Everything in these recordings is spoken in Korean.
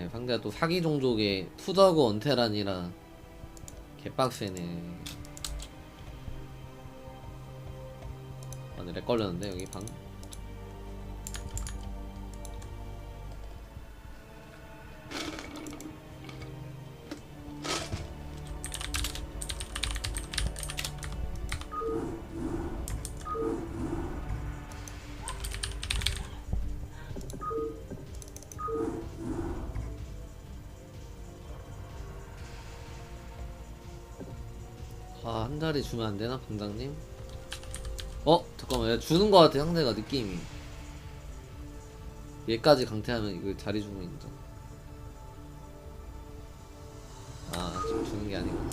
네, 상대가 또 사기 종족의 투더그 언테란이라 개빡세네. 아, 근데 렉 걸렸는데 여기 방. 아, 한 자리 주면 안 되나, 방장님? 어? 잠깐만, 야, 주는 거 같아, 상대가 느낌이. 얘까지 강퇴하면 이거 자리 있는 거. 아, 지금 주는 게 아니구나.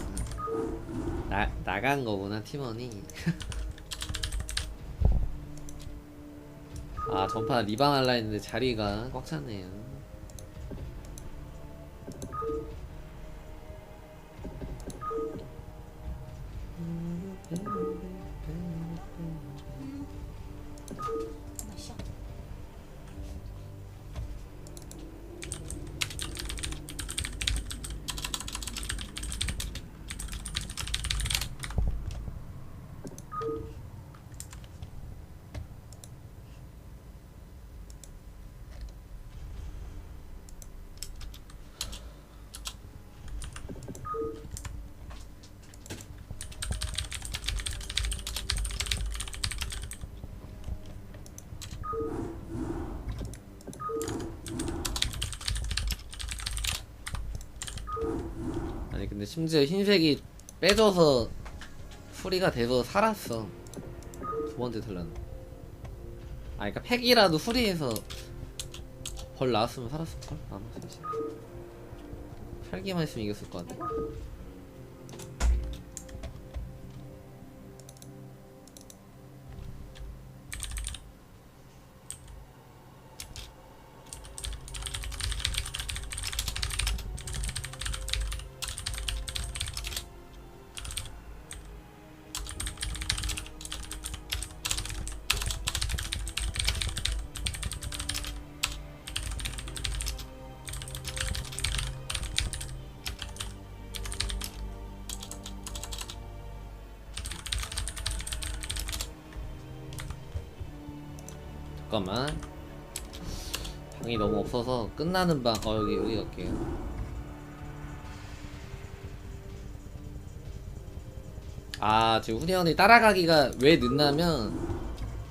나, 나간 거구나, 팀원이. 아, 전판 리방 할라 했는데 자리가 꽉 찼네요. Thank you. 근데 심지어 흰색이 빼져서 후리가 돼서 살았어. 두 번째 틀라는. 아 그니까 팩이라도 후리해서 벌 나왔으면 살았을걸? 아마 사실. 혈기만 했으면 이겼을 것 같아 잠깐만. 방이 너무 없어서 끝나는 방 어 여기 여기 갈게요. 아 지금 후대원이 따라가기가 왜 늦냐면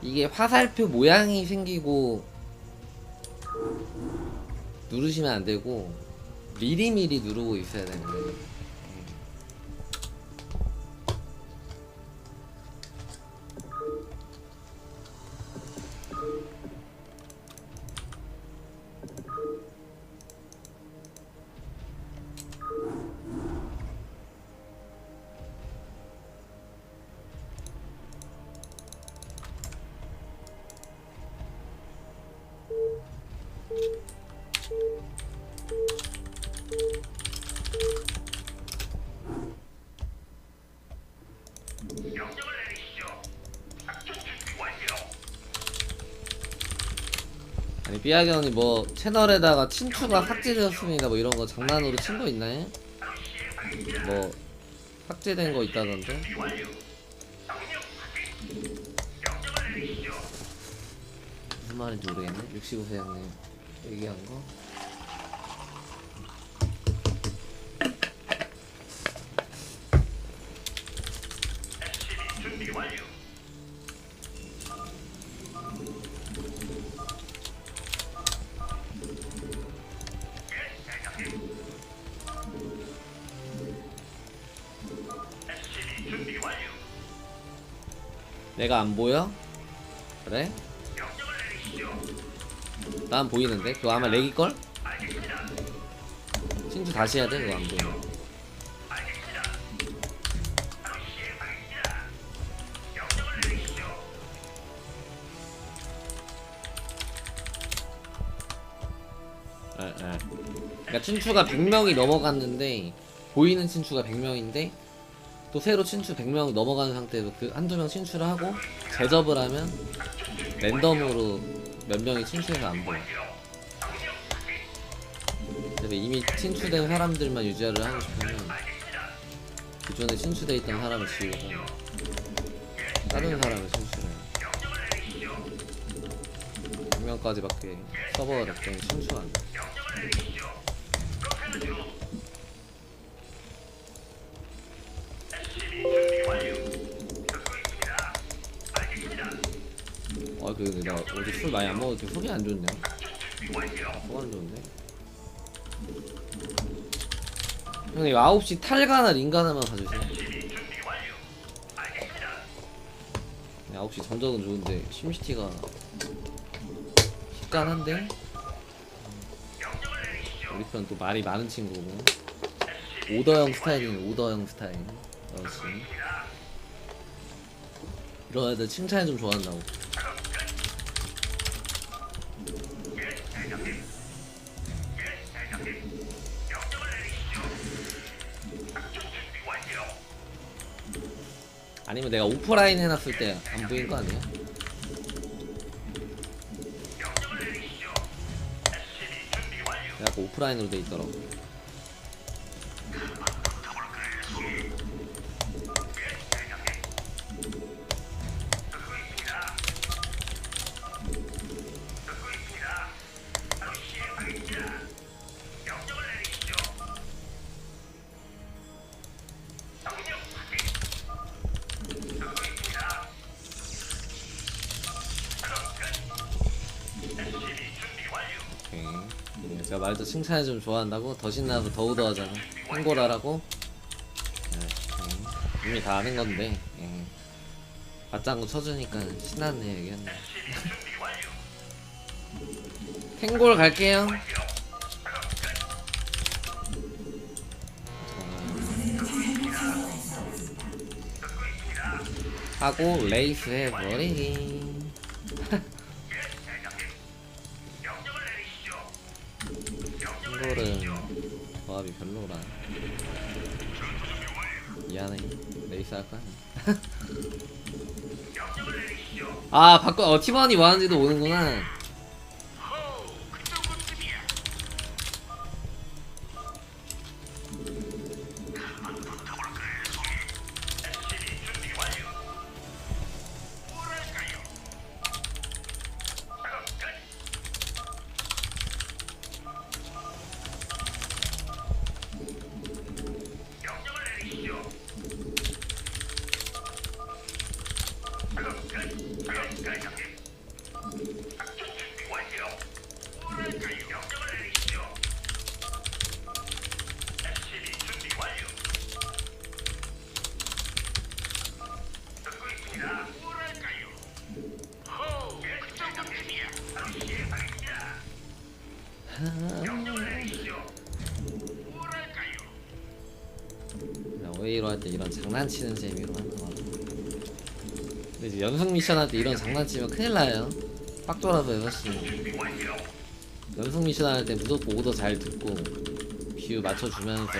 이게 화살표 모양이 생기고 누르시면 안 되고 미리미리 누르고 있어야 되는 거 아니 삐아견이 뭐 채널에다가 친추가 삭제되었습니다 뭐 이런 거 장난으로 친 거 있나요? 뭐 삭제된 거 있다던데? 무슨 말인지 모르겠네 65세 형님 얘기한 거 내가 안 보여? 그래? 난 보이는데? 그거 아마 렉일걸? 친구 다시 해야 돼? 그거 안 보여. 그러니까 친추가 100명이 넘어갔는데 보이는 친추가 100명인데 또 새로 친추 100명 넘어가는 상태에서 그 한두 명 친추를 하고 제접을 하면 랜덤으로 몇 명이 친추해서 안 보여. 근데 이미 친추된 사람들만 유지를 하고 싶으면 기존에 친추돼 있던 사람을 지우고 다른 사람을 친추를 해요. 두 명까지밖에 서버가 렉정이 친추가 안 돼. 그, 내가 어제 술 많이 안 먹어도 속이 안 좋냐? 속안 좋은데? 형님, 이거 9시 탈가나 링가나만 가주세요. 네, 9시 전적은 좋은데, 심시티가 식간한데? 우리 편 또 말이 많은 친구고. 오더형 스타일이네, 오더형 스타일. 역시. 이런 애들 칭찬해 좀 좋아한다고. 아니면 내가 오프라인 해놨을 때 안 보인 거 아니야? 내가 오프라인으로 돼 있더라고. 제가 말도 칭찬해 좀 좋아한다고 더 신나서 더 우더 하잖아. 행고라라고. 네. 이미 다 아는 건데. 예. 맞장구 쳐주니까 신났네 얘기했네. 탱골 갈게요. 자, 하고 레이스 해버리기. 조합이 별로라. 미안해. 레이스 할까? 아 바꿔 어 팀원이 뭐하는지도 모르는구나. 그냥 오히려 할때 이런 장난치는 재미로 연속 미션 할때 이런 장난치면 큰일 나요. 빡 돌아서 6시. 연속 미션 할 때 무조건 오더 잘 듣고 뷰 맞춰주면서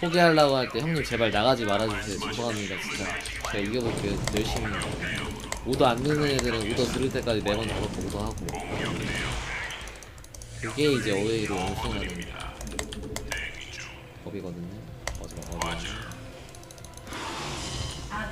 포기하려고 할 때 형님 제발 나가지 말아주세요. 죄송합니다 진짜. 제가 이겨볼게요. 열심히. 오더 안 듣는 애들은 오더 들을 때까지 매번 저렇게 오더하고. 그게 이제 어웨이로 연승하는 법이거든요. 마지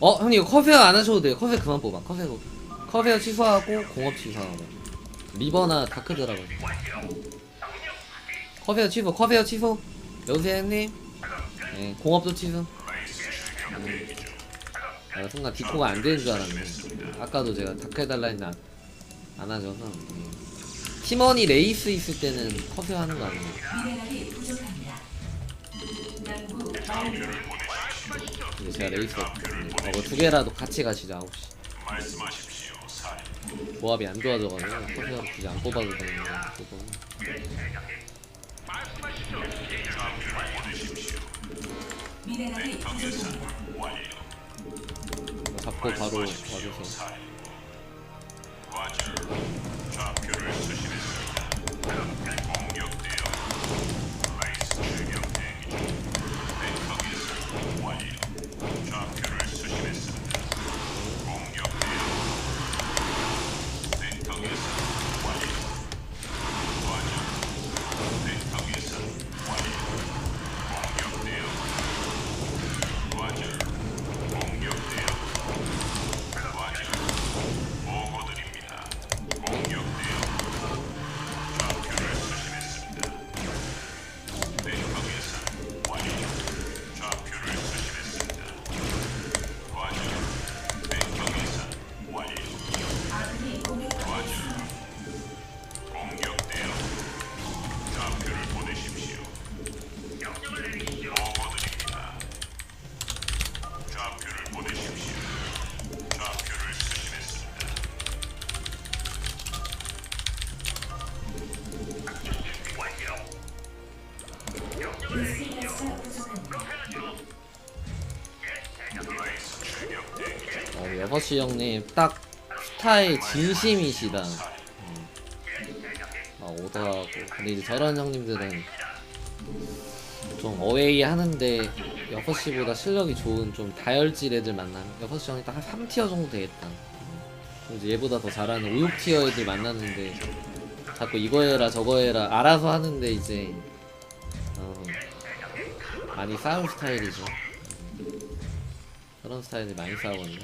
어 형님 커세어 안 하셔도 돼요. 커세어 그만 뽑아. 커세어 커세어 취소하고 공업 취소하고. 리버나 다크 드라고 커세어 취소 커세어 취소. 여보세요 형님? 네 공업도 취소. 음. 아, 순간 디코가 안 되는 줄 알았네. 아까도 제가 다크 해달라 안, 안 하셔서. 음. 팀원이 레이스 있을 때는 커세어 하는 거 아니에요? 제가 레이스 없거든요. 어, 두 개라도 같이 가시죠 9시. 말씀하십시오, 사령. 조합이 안 좋아져가지고 커세어를 굳이 안 뽑아도 되는 거 조금. 미네랄이 부족합니다. 잡고 바로 와주세 6시 형님 딱 스타의 진심이시다. 음. 아, 오더하고. 근데 이제 저런 형님들은 좀 어웨이 하는데 6시보다 실력이 좋은 좀 다혈질 애들 만나면 6시 형이 딱 한 3티어 정도 되겠다. 음. 이제 얘보다 더 잘하는 5, 6티어 애들 만났는데 자꾸 이거 해라 저거 해라 알아서 하는데 이제 어, 많이 싸울 스타일이죠. 그런 스타일이 많이 싸우거든요.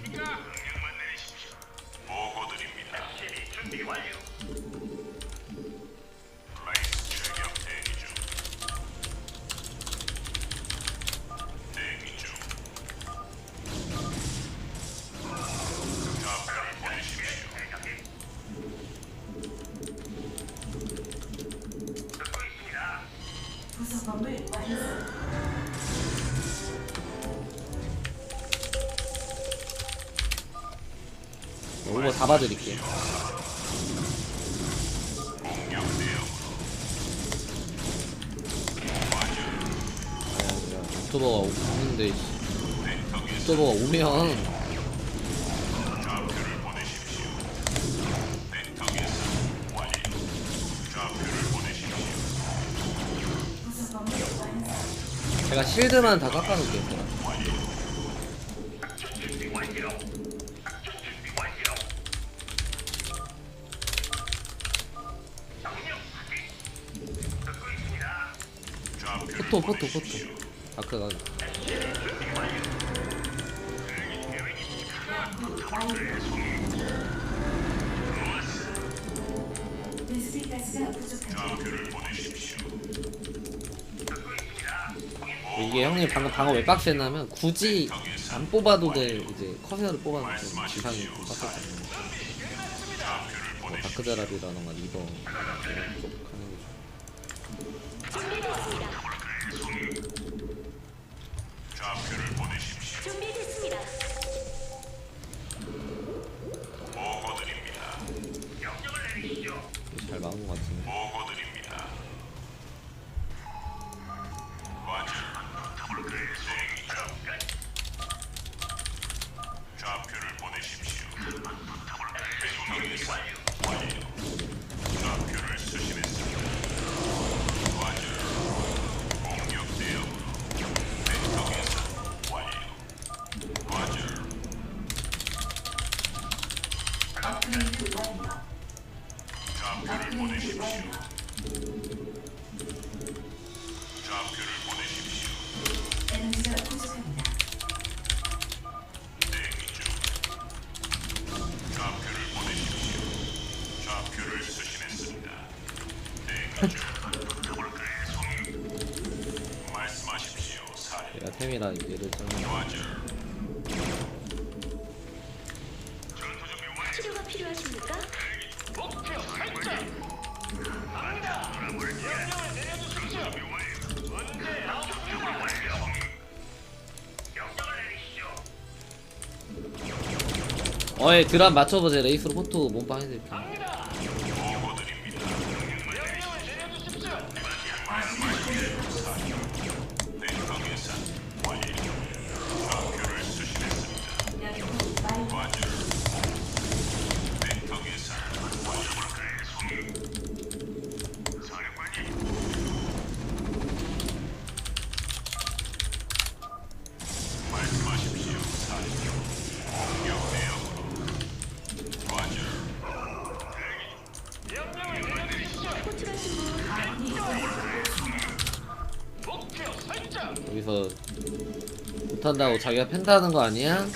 봐드릴게요. 유튜버가 오는데 씨. 유튜버가 오면. 제가 실드만 다 깎아놓을게요. 다크가 베스핀가스가 부족합니다. 좌표를 보내십시오. 이게 형님 방금 방어 왜 빡셌냐면 굳이 안 뽑아도 될 이제 커세어를 뽑아놓고 지상이 좀 빡셌거든요. 뭐 다크자랍이라던가 리더 이런 쪽 하는 게좌 표 템이라 얘를 짜면 치료가 필요하십니까? 주제는 어이 드랍 맞춰보자 레이스로 포토 몸빵 해드릴게 갑니다! 여기서 못한다고 자기가 팬다는 거 아니야?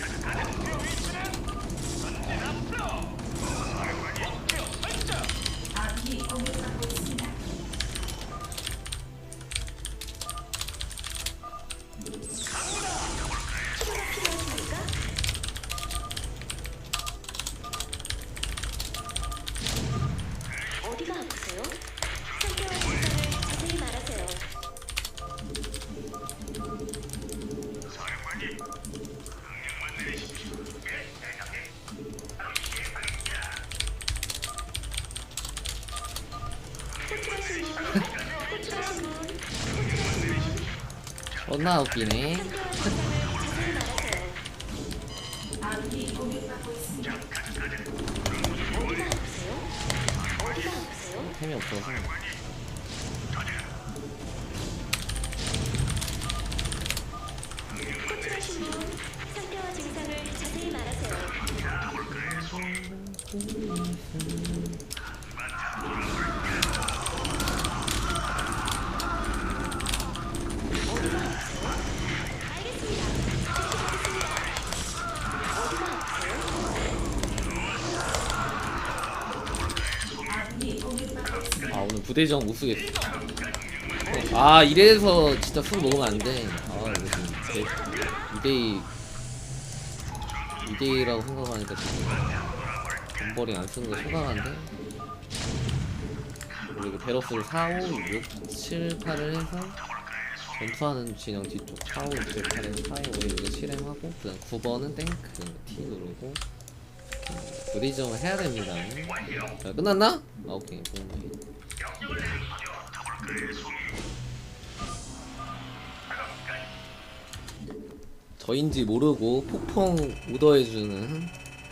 가 아프세요? 템이 없어서 상태와 증상을 자세히 말하세요. 어디가 아프세요? 알겠습니다. 즉시 가겠습니다. 어디가 아프세요? 아군이 공격받고 있습니다. 아 오늘 부대정 못 쓰겠어 아 이래서 진짜 술 먹으면 안돼 아 이거 제 2대2 2대2라고 생각하니까 지금 돈벌이 안 쓰는 거 심각한데 그리고 베러스를 4, 5, 6, 7, 8을 해서 전투하는 진영 뒤쪽 4, 5, 6, 7, 8에서 4, 5, 6을 실행하고 그 다음 9번은 탱크 T 누르고 부대정을 해야 됩니다. 자, 끝났나? 아 오케이. 좋은데 저인지 모르고 폭풍 우더해주는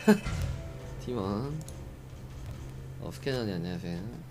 팀원. 어, 스캐너님 안녕하세요